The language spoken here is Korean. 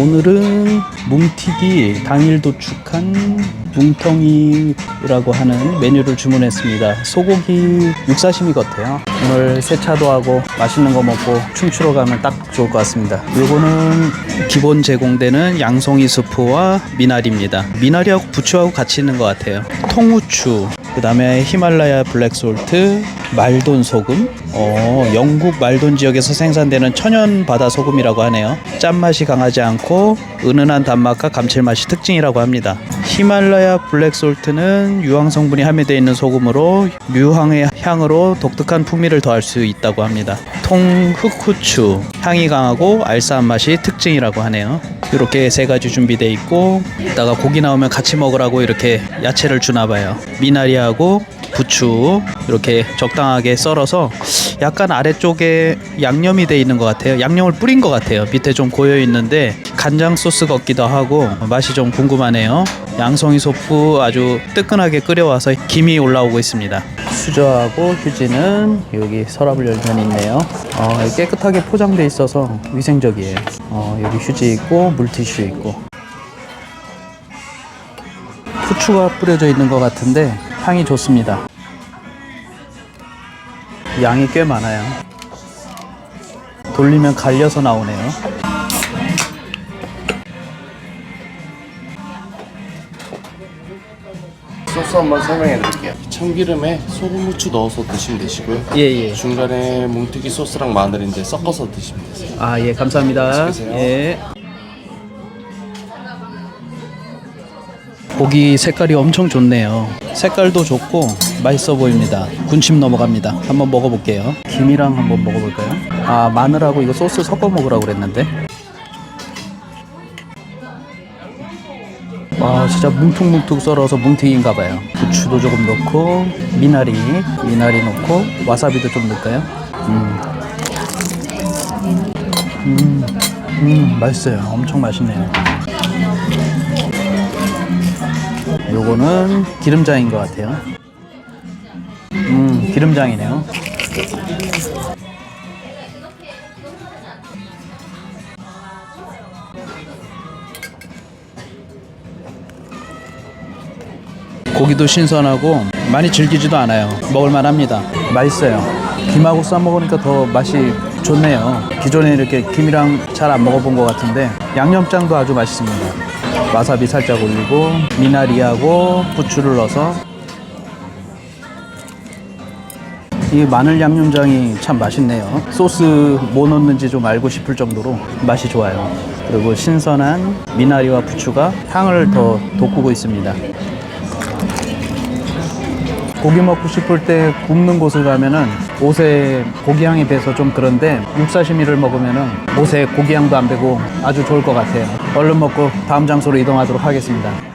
오늘은 뭉티기 당일 도축한 뭉텅이라고 하는 메뉴를 주문했습니다. 소고기 육사시미 같아요. 오늘 세차도 하고 맛있는 거 먹고 춤추러 가면 딱 좋을 것 같습니다. 요거는 기본 제공되는 양송이 스프와 미나리입니다. 미나리하고 부추하고 같이 있는 것 같아요. 통후추, 그 다음에 히말라야 블랙솔트, 말돈 소금, 어, 영국 말돈 지역에서 생산되는 천연 바다 소금이라고 하네요. 짠맛이 강하지 않고 은은한 단맛과 감칠맛이 특징이라고 합니다. 히말라야 블랙솔트는 유황 성분이 함유되어 있는 소금으로 유황의 향으로 독특한 풍미를 더할 수 있다고 합니다. 통 흑후추 향이 강하고 알싸한 맛이 특징이라고 하네요. 이렇게 세 가지 준비되어 있고 이따가 고기 나오면 같이 먹으라고 이렇게 야채를 주나 봐요. 미나리하고 부추 이렇게 적당하게 썰어서 약간 아래쪽에 양념이 돼 있는 것 같아요. 양념을 뿌린 것 같아요. 밑에 좀 고여 있는데 간장 소스 같기도 하고 맛이 좀 궁금하네요. 양송이 소프 아주 뜨끈하게 끓여와서 김이 올라오고 있습니다. 수저하고 휴지는 여기 서랍을 열면 있네요. 어, 깨끗하게 포장돼 있어서 위생적이에요. 어, 여기 휴지 있고 물티슈 있고 후추가 뿌려져 있는 것 같은데 향이 좋습니다. 양이 꽤 많아요. 돌리면 갈려서 나오네요. 소스 한번 설명해 드릴게요. 참기름에 소금 후추 넣어서 드시면 되시고요. 예, 예. 중간에 뭉티기 소스랑 마늘인데 섞어서 드시면 되세요. 아, 예, 감사합니다. 드세요. 예. 고기 색깔이 엄청 좋네요. 색깔도 좋고 맛있어 보입니다. 군침 넘어갑니다. 한번 먹어볼게요. 김이랑 한번 먹어볼까요? 아, 마늘하고 이거 소스 섞어 먹으라고 그랬는데. 와, 진짜 뭉툭뭉툭 썰어서 뭉튀기인가 봐요. 부추도 조금 넣고 미나리, 미나리 넣고 와사비도 좀 넣을까요? 음. 음, 음, 맛있어요. 엄청 맛있네요. 요거는 기름장인 것 같아요. 음, 기름장이네요. 고기도 신선하고 많이 질기지도 않아요. 먹을만 합니다. 맛있어요. 김하고 싸 먹으니까 더 맛이 좋네요. 기존에 이렇게 김이랑 잘 안 먹어본 것 같은데 양념장도 아주 맛있습니다. 와사비 살짝 올리고 미나리하고 부추를 넣어서 이 마늘 양념장이 참 맛있네요. 소스 뭐 넣는지 좀 알고 싶을 정도로 맛이 좋아요. 그리고 신선한 미나리와 부추가 향을 더 돋구고 있습니다. 고기 먹고 싶을 때 굽는 곳을 가면은 옷에 고기 향이 배서 좀 그런데 육사시미를 먹으면은 옷에 고기 향도 안 배고 아주 좋을 것 같아요. 얼른 먹고 다음 장소로 이동하도록 하겠습니다.